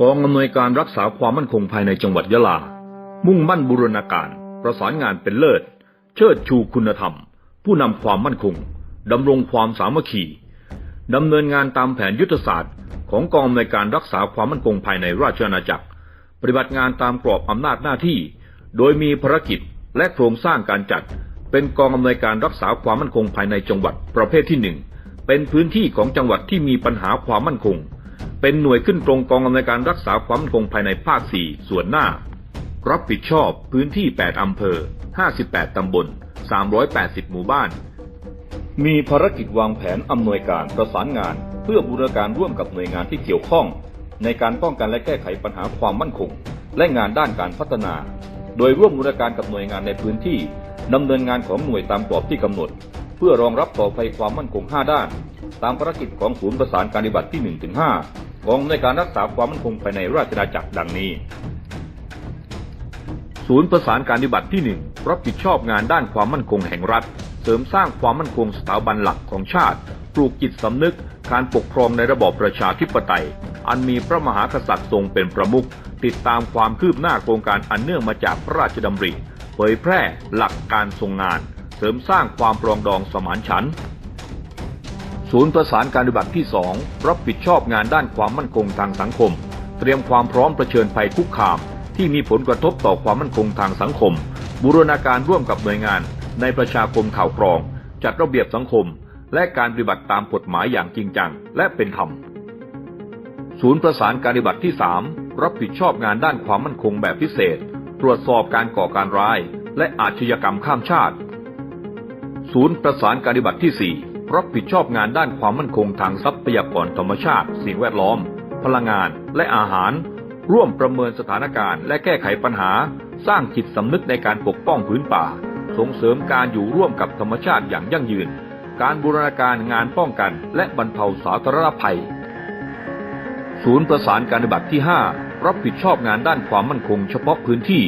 กองอำนวยการรักษาความมั่นคงภายในจังหวัดยะลา มุ่งมั่นบูรณาการ ประสานงานเป็นเลิศ เชิดชูคุณธรรม ผู้นำความมั่นคง ดำรงความสามัคคีดำเนินงานตามแผนยุทธศาสตร์ ของกองอำนวยการรักษาความมั่นคงภายในราชอาณาจักร ปฏิบัติงานตามกรอบอำนาจหน้าที่ โดยมีภารกิจและโครงสร้างการจัด เป็นกองอำนวยการรักษาความมั่นคงภายในจังหวัดประเภทที่หนึ่ง เป็นพื้นที่ของจังหวัดที่มีปัญหาความมั่นคง เป็นหน่วยขึ้นตรงกองอำนวยการรักษาความมั่นคงภายในภาค 4 ส่วนหน้า รับผิดชอบพื้นที่ 8 อำเภอ 58 ตำบล 380 หมู่บ้าน มีภารกิจวางแผนอำนวยการประสานงาน เพื่อบูรณาการร่วมกับหน่วยงานที่เกี่ยวข้อง ในการป้องกันและแก้ไขปัญหาความมั่นคง และงานด้านการพัฒนา โดยร่วมบูรณาการกับหน่วยงานในพื้นที่ดำเนินงานของหน่วยตามกรอบที่กำหนด พื่อรองรับต่อภัยความมั่นคง 5 ด้าน ตามภารกิจของศูนย์ประสานการปฏิบัติที่1ถึง5ของในการรักษาความมั่นคงภายในราชอาณาจักรดังนี้ ศูนย์ประสานการปฏิบัติที่ 1 รับผิดชอบงานด้านความมั่นคงแห่งรัฐ เสริมสร้างความมั่นคงสถาบันหลักของชาติ ปลูกจิตสำนึก การปกครองในระบอบประชาธิปไตย อันมีพระมหากษัตริย์ทรงเป็นประมุขติดตามความคืบหน้าโครงการอันเนื่องมาจากพระราชดำริ เผยแพร่หลักการทรงงาน ริมสร้างความปรองดองสมานฉันท์ศูนย์ประสานการปฏิบัติที่ 2 รับผิดชอบงานด้านความมั่นคงทางสังคม เตรียมความพร้อมเผชิญภัยคุกคาม ที่มีผลกระทบต่อความมั่นคงทางสังคม บูรณาการร่วมกับหน่วยงาน ในประชาคมข่าวกรอง จัดระเบียบสังคม และการปฏิบัติตามกฎหมายอย่างจริงจัง และเป็นธรรมศูนย์ประสานการปฏิบัติที่ 3 รับผิดชอบงานด้านความมั่นคงแบบพิเศษ ตรวจสอบการก่อการร้าย และอาชญากรรมข้ามชาติ ศูนย์ประสานการปฏิบัติที่ 4 รับผิดชอบงานด้านความมั่นคงทางทรัพยากรธรรมชาติ สิ่งแวดล้อม พลังงาน และอาหาร ร่วมประเมินสถานการณ์ และแก้ไขปัญหา สร้างจิตสำนึกในการปกป้องพื้นป่า ส่งเสริมการอยู่ร่วมกับธรรมชาติอย่างยั่งยืน การบูรณาการงานป้องกัน และบรรเทาสาธารณภัย ศูนย์ประสานการปฏิบัติที่ 5 รับผิดชอบงานด้านความมั่นคงเฉพาะพื้นที่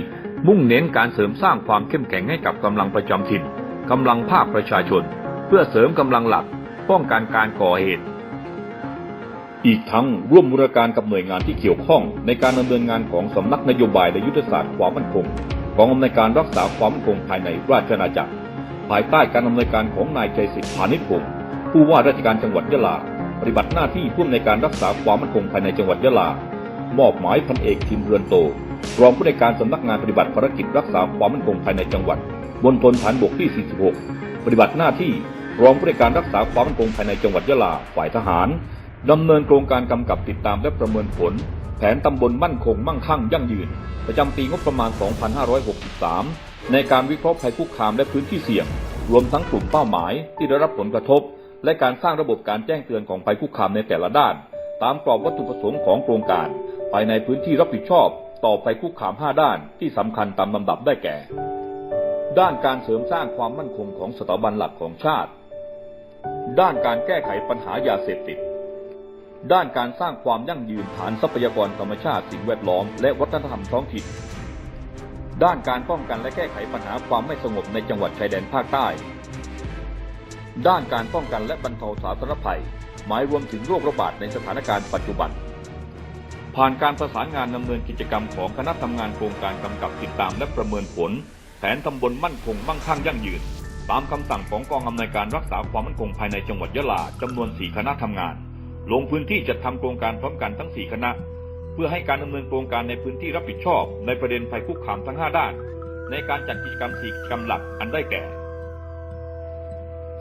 มุ่งเน้นการเสริมสร้างความเข้มแข็งให้กับกำลังประจำถิ่น กำลังภาคประชาชน เพื่อเสริมกำลังหลักป้องกันการก่อเหตุ อีกทั้งร่วมบูรการกับหน่วยงานที่เกี่ยวข้อง ในการดำเนินงานของสำนักนโยบายและยุทธศาสตร์ความมั่นคงของอำนวยการรักษาความมั่นคงภายในราชอาณาจักร ภายใต้การดำเนินการของนายใจสิทธิพานิชพงศ์ผู้ว่าราชการจังหวัดยะลา ปฏิบัติหน้าที่ผู้อำนวยการรักษาความมั่นคงภายในจังหวัดยะลา มอบหมายพันเอกทินเรือนโต รองผู้ในการสำนักงานปฏิบัติภารกิจรักษาความมั่นคงภายในจังหวัด บนทนฐานบกที่ 46 ปฏิบัติหน้าที่รองผู้ในการรักษาความมั่นคงภายในจังหวัดยะลาฝ่ายทหารดำเนินโครงการกำกับติดตามและประเมินผล แผนตำบลมั่นคงมั่งคั่งยั่งยืน ประจำปีงบประมาณ 2563 ในการวิเคราะห์ภัยคุกคามและพื้นที่เสี่ยง รวมทั้งกลุ่มเป้าหมายที่ได้รับผลกระทบ และการสร้างระบบการแจ้งเตือนของภัยคุกคามในแต่ละด้าน ตามกรอบวัตถุประสงค์ของโครงการ ภายในพื้นที่รับผิดชอบ ต่อภัยคุกคาม 5 ด้านที่สำคัญตามลำดับได้แก่ ด้านการเสริมสร้างความมั่นคงของสถาบันหลักของชาติ ด้านการแก้ไขปัญหายาเสพติด ด้านการสร้างความยั่งยืนฐานทรัพยากรธรรมชาติสิ่งแวดล้อม และวัฒนธรรมท้องถิ่น ด้านการป้องกันและแก้ไขปัญหาความไม่สงบในจังหวัดชายแดนภาคใต้ ด้านการป้องกันและบรรเทาสาธารณภัย หมายรวมถึงโรคระบาดในสถานการณ์ปัจจุบันผ่านการประสานงานดำเนินกิจกรรมของคณะทำงานโครงการกำกับติดตามและประเมินผล แผนตำบลมั่นคงมั่งคั่งยั่งยืน ตามคำสั่งของกองอำนวยการรักษาความมั่นคงภายในจังหวัดยะลาจำนวน 4 คณะทำงาน ลงพื้นที่จัดทำโครงการพร้อมกันทั้ง 4 คณะ เพื่อให้การดำเนินโครงการในพื้นที่รับผิดชอบ ในประเด็นภัยคุกคามทั้ง 5 ด้าน ในการจัดกิจกรรม4กิจกรรมหลักอันได้แก่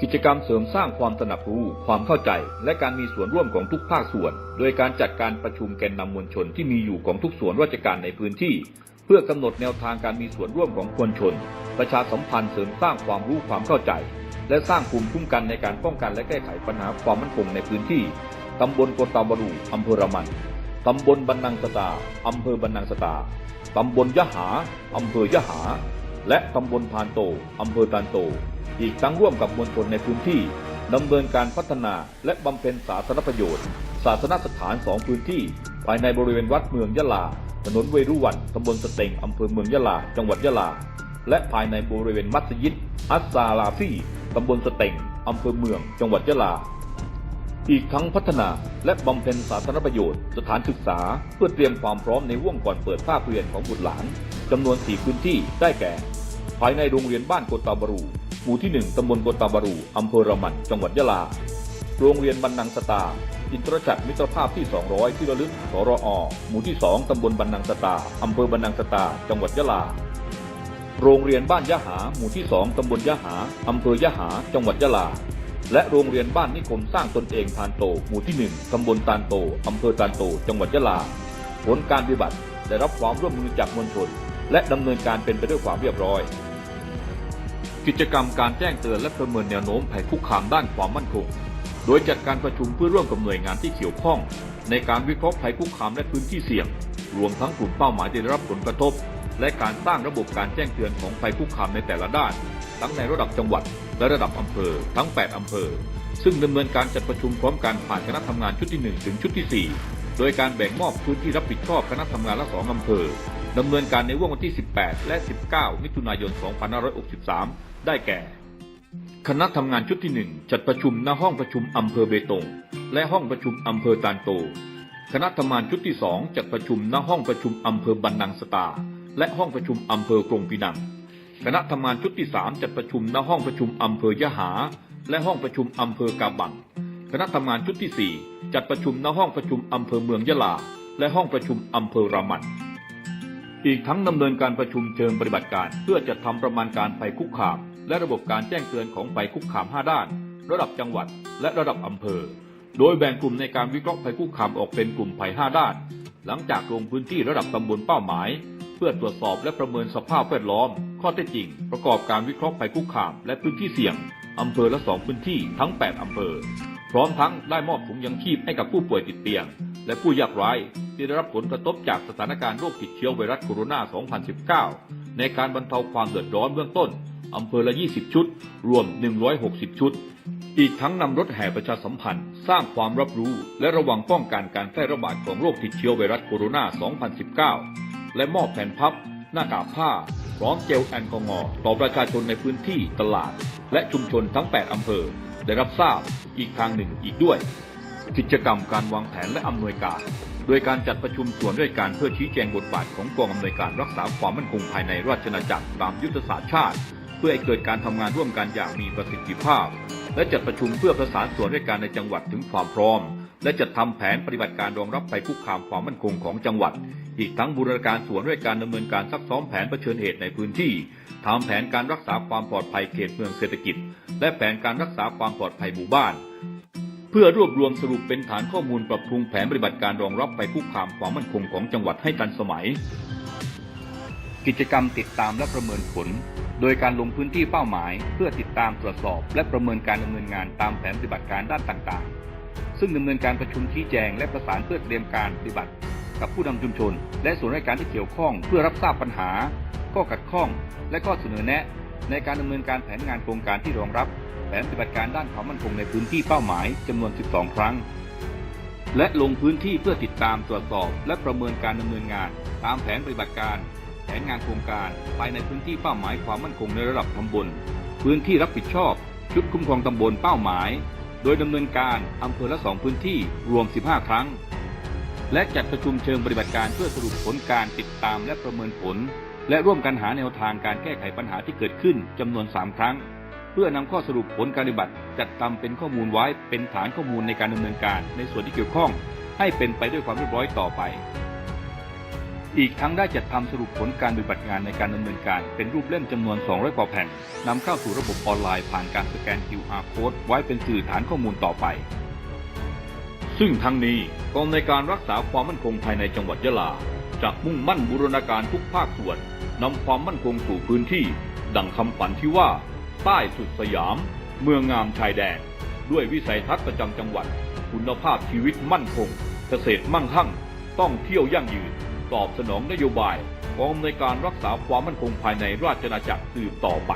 กิจกรรมเสริมสร้างความตระหนักรู้ ความเข้าใจ และการมีส่วนร่วมของทุกภาคส่วน โดยการจัดการประชุมแกนนำมวลชนที่มีอยู่ของทุกส่วนราชการในพื้นที่ เพื่อกำหนดแนวทางการมีส่วนร่วมของมวลชน ประชาสัมพันธ์เสริมสร้างความรู้ความเข้าใจ และสร้างภูมิคุ้มกันในการป้องกันและแก้ไขปัญหาความมั่นคงในพื้นที่ตำบลโกตาบารูอำเภอระมันตำบลบันนังสตาอำเภอบันนังสตาตำบลยะหาอำเภอยะหา และตำบลพานโตอำเภอตานโต อีกทั้งร่วมกับมวลชนในพื้นที่ดำเนินการพัฒนาและบำเพ็ญสาธารณประโยชน์ ศาสนสถานสองพื้นที่ ภายในบริเวณวัดเมืองยะลา ถนนเวรุวันตำบลสเต็งอำเภอเมืองยะลา จังหวัดยะลา และภายในบริเวณมัสยิด อัสซาลาฟีตำบลสเต็งอำเภอเมือง จังหวัดยะลา อีกทั้งพัฒนาและบำเพ็ญสาธารณประโยชน์ สถานศึกษา เพื่อเตรียมความพร้อมในห่วงก่อนเปิดภาคเรียนของบุตรหลานจำนวน 4 พื้นที่ได้แก่ ภายในโรงเรียนบ้านโกตาบารู หมู่ที่ 1ตำบลโกตาบารูอำเภอระมัน จังหวัดยะลา โรงเรียนบรรนังสตา อินทรจักรมิตรภาพที่ 200 ที่ระลึกสรอ หมู่ที่ 2 ตำบลบรรนังสตา อำเภอบรรนังสตา จังหวัดยะลา โรงเรียนบ้านยะหา หมู่ที่ 2 ตำบลยะหา อำเภอยะหา จังหวัดยะลา และโรงเรียนบ้านนิคมสร้างตนเองทานโต หมู่ที่ 1 ตำบลตานโต อำเภอตานโต จังหวัดยะลา ผลการปฏิบัติได้รับความร่วมมือจากมวลชน และดำเนินการเป็นไปด้วยความเรียบร้อย กิจกรรมการแจ้งเตือนและประเมินแนวโน้มภัยคุกคามด้านความมั่นคง โดยจัดการประชุมเพื่อร่วมกับหน่วยงานที่เกี่ยวข้อง ในการวิเคราะห์ภัยคุกคามและพื้นที่เสี่ยง รวมทั้งกลุ่มเป้าหมายที่ได้รับผลกระทบ และการสร้างระบบการแจ้งเตือนของภัยคุกคามในแต่ละด้าน ทั้งในระดับจังหวัด และระดับอำเภอ ทั้ง 8 อำเภอ ซึ่งดำเนินการจัดประชุมพร้อมกันผ่านคณะทำงานชุดที่ 1 ถึงชุดที่ 4 โดยการแบ่งมอบพื้นที่รับผิดชอบคณะทำงานละสองอำเภอดำเนินการในวันที่ 18 และ 19 มิถุนายน 2563 ได้แก่ คณะทำงานชุดที่หนึ่งจัดประชุมณห้องประชุมอำเภอเบตง และห้องประชุมอำเภอตานโต คณะทำงานชุดที่สองจัดประชุมณห้องประชุมอำเภอบันนังสตา และห้องประชุมอำเภอกรงปีนัง คณะทำงานชุดที่สามจัดประชุมณห้องประชุมอำเภอยะหา และห้องประชุมอำเภอกาบัง คณะทำงานชุดที่สี่จัดประชุมณห้องประชุมอำเภอเมืองยะลา และห้องประชุมอำเภอรามัน อีกทั้งดำเนินการประชุมเชิงปฏิบัติการ เพื่อจัดทำประมาณการภัยคุกคาม และระบบการแจ้งเตือนของภัยคุกคาม 5 ด้าน ระดับจังหวัด และระดับอำเภอ โดยแบ่งกลุ่มในการวิเคราะห์ภัยคุกคามออกเป็นกลุ่มภัย 5 ด้าน หลังจากลงพื้นที่ระดับตำบลเป้าหมาย เพื่อตรวจสอบและประเมินสภาพแวดล้อม ข้อเท็จจริง ประกอบการวิเคราะห์ภัยคุกคาม และพื้นที่เสี่ยงอำเภอละสองพื้นที่ทั้ง 8 อำเภอ พร้อมทั้งได้มอบถุงยังชีพให้กับผู้ป่วยติดเตียง และผู้ยากไร้ ที่ได้รับผลกระทบจากสถานการณ์โรคติดเชื้อไวรัสโคโรนา 2019 ในการบรรเทาความเดือดร้อนเบื้องต้น อำเภอละ 20 ชุด รวม 160 ชุด อีกทั้งนำรถแห่ประชาสัมพันธ์ สร้างความรับรู้ และระวังป้องกันการแพร่ระบาดของโรคติดเชื้อไวรัสโคโรนา 2019 และมอบแผ่นพับ หน้ากากผ้า พร้อมเจลแอลกอฮอล์ต่อประชาชนในพื้นที่ตลาด และชุมชนทั้ง 8 อำเภอ ได้รับทราบอีกทางหนึ่งอีกด้วย กิจกรรมการวางแผนและอำนวยการ โดยการจัดประชุมส่วนด้วยการเพื่อชี้แจงบทบาทของกองอำนวยการรักษาความมั่นคงภายในราชนาจักรตามยุทธศาสตร์ชาติ เพื่อให้เกิดการทำงานร่วมกันอย่างมีประสิทธิภาพ และจัดประชุมเพื่อประสานส่วนด้วยการในจังหวัดถึงความพร้อม และจัดทำแผนปฏิบัติการรองรับภัยคุกคามความมั่นคงของจังหวัด อีกทั้งบูรณาการส่วนด้วยการดำเนินการซักซ้อมแผนเผชิญเหตุในพื้นที่ทำแผนการรักษาความปลอดภัยเขตเมืองเศรษฐกิจ และแผนการรักษาความปลอดภัยหมู่บ้าน เพื่อรวบรวมสรุปเป็นฐานข้อมูลปรับปรุงแผนปฏิบัติการรองรับภัยคุกคามความมั่นคงของจังหวัดให้ทันสมัย กิจกรรมติดตามและประเมินผล โดยการลงพื้นที่เป้าหมาย เพื่อติดตามตรวจสอบ และประเมินการดำเนินงานตามแผนปฏิบัติการด้านต่างๆ ซึ่งดำเนินการประชุมชี้แจงและประสานเพื่อเตรียมการปฏิบัติ กับผู้นำชุมชน และส่วนราชการที่เกี่ยวข้องเพื่อรับทราบปัญหาข้อขัดข้อง และข้อเสนอแนะ ในการดำเนินการแผนงานโครงการที่รองรับ นปฏิบัติการด้านความมั่นคงในพื้นที่เป้าหมายจำนวน 12 ครั้ง และลงพื้นที่เพื่อติดตามตรวจสอบ และประเมินการดำเนินงาน ตามแผนปฏิบัติการ แผนงานโครงการภายในพื้นที่เป้าหมายความมั่นคงในระดับตำบล พื้นที่รับผิดชอบ ชุดคุ้มครองตำบลเป้าหมาย โดยดำเนินการอำเภอละสองพื้นที่รวม 15 ครั้ง และจัดประชุมเชิงปฏิบัติการเพื่อสรุปผลการติดตามและประเมินผล และร่วมกันหาแนวทางการแก้ไขปัญหาที่เกิดขึ้นจำนวน 3 ครั้ง เพื่อนำข้อสรุปผลการปฏิบัติ จัดทำเป็นข้อมูลไว้เป็นฐานข้อมูลในการดำเนินการ ในส่วนที่เกี่ยวข้อง ให้เป็นไปด้วยความเรียบร้อยต่อไป อีกทั้งได้จัดทำสรุปผลการปฏิบัติงานในการดำเนินการ เป็นรูปเล่มจำนวน 200 กว่าแผ่นนำเข้าสู่ระบบออนไลน์ผ่านการสแกน QR code ไว้เป็นสื่อฐานข้อมูลต่อไป ซึ่งทั้งนี้กองในการรักษาความมั่นคงภายในจังหวัดยะลาจะมุ่งมั่นบูรณาการทุกภาคส่วนนำความมั่นคงสู่พื้นที่ ดังคำฝันที่ว่า ใต้สุดสยาม เมืองงามชายแดน ด้วยวิสัยทัศน์ประจำจังหวัด คุณภาพชีวิตมั่นคง เกษตรมั่งคั่ง ต้องเที่ยวยั่งยืน ตอบสนองนโยบายกองในการรักษาความมั่นคงภายในราชนาจักรสืบต่อไป